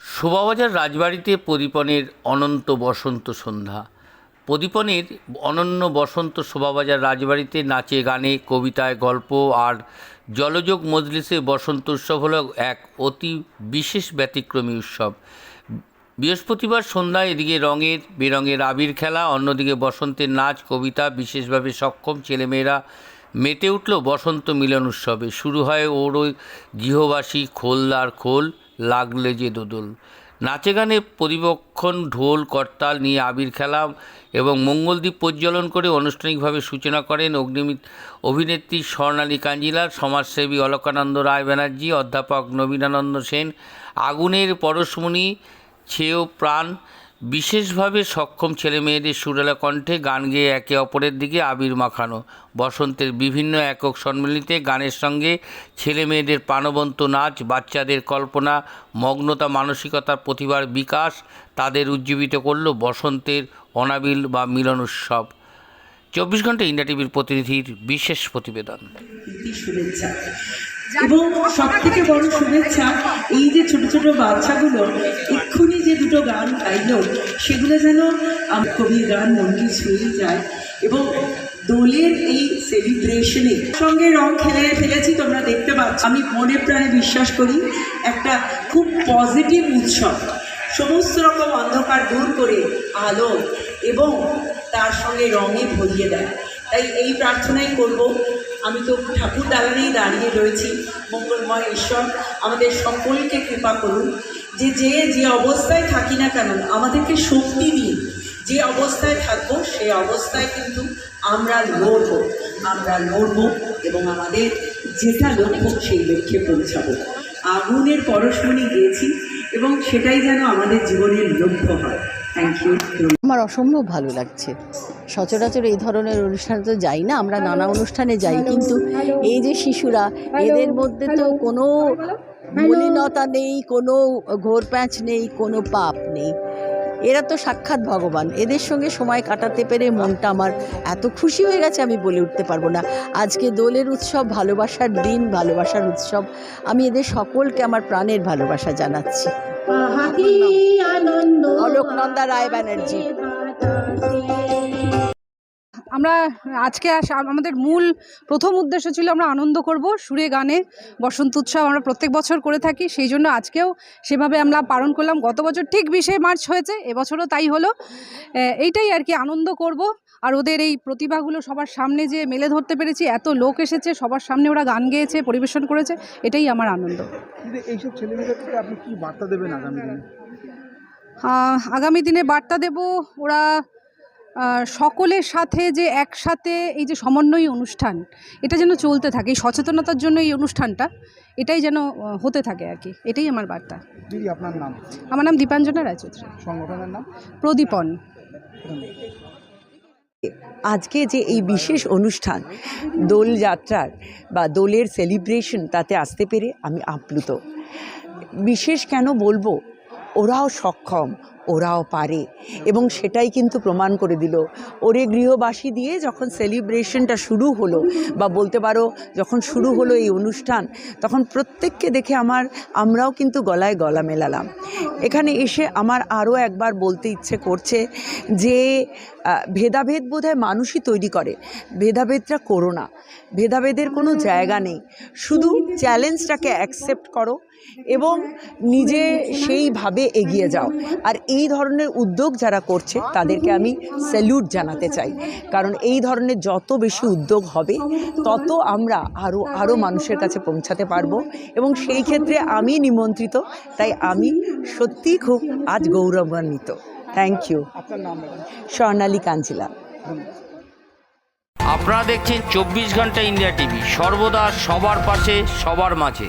শোভাবাজার রাজবাড়িতে প্রদীপনের অনন্ত বসন্ত সন্ধ্যা। প্রদীপনের অনন্য বসন্ত শোভাবাজার রাজবাড়িতে নাচে, গানে, কবিতায় গল্প আর জলযোগ মজলিসে বসন্ত উৎসব হলো এক অতি বিশেষ ব্যতিক্রমী উৎসব। বৃহস্পতিবার সন্ধ্যায় এদিকে রঙের, বেরঙের আবির খেলা, অন্যদিকে বসন্তের নাচ, কবিতা বিশেষভাবে সক্ষম ছেলেমেয়েরা মেতে উঠল বসন্ত মিলন উৎসবে। শুরু হয় ওর ওই গৃহবাসী খোলদার খোল। লাগলে যে দোদল। নাচে গানে পরিবক্ষণ, ঢোল, করতাল নিয়ে আবির খেলা এবং মঙ্গলদ্বীপ প্রজ্বলন করে আনুষ্ঠানিকভাবে সূচনা করেন অগ্নিমিত অভিনেত্রী স্বর্ণালী কাঞ্জিলা সমাজসেবী অলকানন্দ রায় ব্যানার্জি, অধ্যাপক নবীনানন্দ সেন, আগুনের পরশমণি, ছেয় প্রাণ বিশেষভাবে সক্ষম ছেলেমেয়েদের সুরেলা কণ্ঠে গান গেয়ে একে অপরের দিকে আবির মাখানো। বসন্তের বিভিন্ন একক সম্মিলিতে গানের সঙ্গে ছেলেমেয়েদের প্রাণবন্ত নাচ বাচ্চাদের কল্পনা মগ্নতা মানসিকতার প্রতিভার বিকাশ তাদের উজ্জীবিত করল বসন্তের অনাবিল বা মিলন উৎসব চব্বিশ ঘণ্টা ইন্ডিয়া টিভির প্রতিনিধির বিশেষ প্রতিবেদন। শুভেচ্ছা। এবং সব থেকে বড় শুভেচ্ছা এই যে ছোট ছোট বাচ্চাগুলো এক্ষুনি যে দুটো গান গাইল, সেগুলো যেন কবির গান মনকে ছুঁয়ে যায়। এবং দোলের এই সেলিব্রেশনে সঙ্গে রং খেলে ফেলেছি, তোমরা দেখতে পাচ্ছ। আমি মনে প্রাণে বিশ্বাস করি, একটা খুব পজিটিভ উৎসব। সমস্ত রকম অন্ধকার দূর করে আলো এবং তার সঙ্গে রঙে ভরিয়ে দেয়। তাই এই প্রার্থনাই করব। আমি তো ঠাকুর দালানেই দাঁড়িয়ে রয়েছি। মঙ্গলময় ঈশ্বর, আমাদের সকলকে কৃপা করুন। যে যে যে অবস্থায় থাকি না কেন আমাদেরকে শক্তি দিন। যে অবস্থায় থাকব সেই অবস্থায় কিন্তু আমরা লড়বো। আমরা লড়বো এবং আমাদের যেটা লক্ষ্য সেই লক্ষ্যে পৌঁছাবো। আগুনের পরশমণি গিয়েছি এবং সেটাই যেন আমাদের জীবনের লক্ষ্য হয়। থ্যাংক ইউ আমার অসম্ভব ভালো লাগছে। সচরাচর এই ধরনের অনুষ্ঠানে তো যাই না আমরা নানা অনুষ্ঠানে যাই কিন্তু এই যে শিশুরা এদের মধ্যে তো কোনো মলিনতা নেই কোনো ঘোর প্যাঁচ নেই কোনো পাপ নেই। এরা তো সাক্ষাৎ ভগবান। এদের সঙ্গে সময় কাটাতে পেরে মনটা আমার এত খুশি হয়ে গেছে আমি বলে উঠতে পারব না। আজকে দোলের উৎসব ভালোবাসার দিন ভালোবাসার উৎসব। আমি এদের সকলকে আমার প্রাণের ভালোবাসা জানাচ্ছি। অলোকনন্দা রায় ব্যানার্জি। আমরা আজকে আমাদের মূল প্রথম উদ্দেশ্য ছিল আমরা আনন্দ করব সুরে গানে বসন্ত উৎসব আমরা প্রত্যেক বছর করে থাকি সেই জন্য আজকেও সেভাবে আমরা পালন করলাম। গত বছর ঠিক বিশে মার্চ হয়েছে এবছরও তাই হলো। এইটাই আর কি আনন্দ করব। আর ওদের এই প্রতিভাগুলো সবার সামনে যে মেলে ধরতে পেরেছি এত লোক এসেছে সবার সামনে ওরা গান গেয়েছে পরিবেশন করেছে এটাই আমার আনন্দ। এইসব ছেলেমেয়েদেরকে আপনি কি বার্তা দেবেন আগামী দিনে? আগামী দিনে বার্তা দেব ওরা সকলের সাথে যে একসাথে এই যে সমন্বয়ী অনুষ্ঠান এটা যেন চলতে থাকে এই সচেতনতার জন্য এই অনুষ্ঠানটা এটাই যেন হতে থাকে আর কি। এটাই আমার বার্তা। দিদি আপনার নাম? আমার নাম দীপাঞ্জনা রায়চৌধুরী। সংগঠনের নাম? প্রদীপন। আজকে যে এই বিশেষ অনুষ্ঠান দোলযাত্রার বা দোলের সেলিব্রেশন তাতে আসতে পেরে আমি আপ্লুত। বিশেষ কেন বলব ওরাও সক্ষম ওরাও পারে। এবং সেটাই কিন্তু প্রমাণ করে দিল। ওরে গৃহবাসী দিয়ে যখন সেলিব্রেশনটা শুরু হলো বা বলতে পারো যখন শুরু হলো এই অনুষ্ঠান, তখন প্রত্যেককে দেখে আমার, আমরাও কিন্তু গলায় গলা মেলালাম। এখানে এসে আমার আরও একবার বলতে ইচ্ছে করছে যে ভেদাভেদ বোধহয় মানুষই তৈরি করে। ভেদাভেদটা করো না। ভেদাভেদের কোনো জায়গা নেই। শুধু চ্যালেঞ্জটাকে অ্যাকসেপ্ট করো এবং নিজে সেইভাবে এগিয়ে যাও। আর এই ধরনের উদ্যোগ যারা করছে তাদেরকে আমি স্যালুট জানাতে চাই। কারণ এই ধরনের যত বেশি উদ্যোগ হবে তত আমরা আরও আরও মানুষের কাছে পৌঁছাতে পারব। এবং সেই ক্ষেত্রে আমি নিমন্ত্রিত তাই আমি সত্যিই খুব আজ গৌরবান্বিত। থ্যাংক ইউ আপনার নাম ম্যাডাম স্বর্ণালী কাঞ্জিলা। আপনারা দেখছেন চব্বিশ ঘণ্টা ইন্ডিয়া টিভি সর্বদা সবার পাশে সবার মাঝে।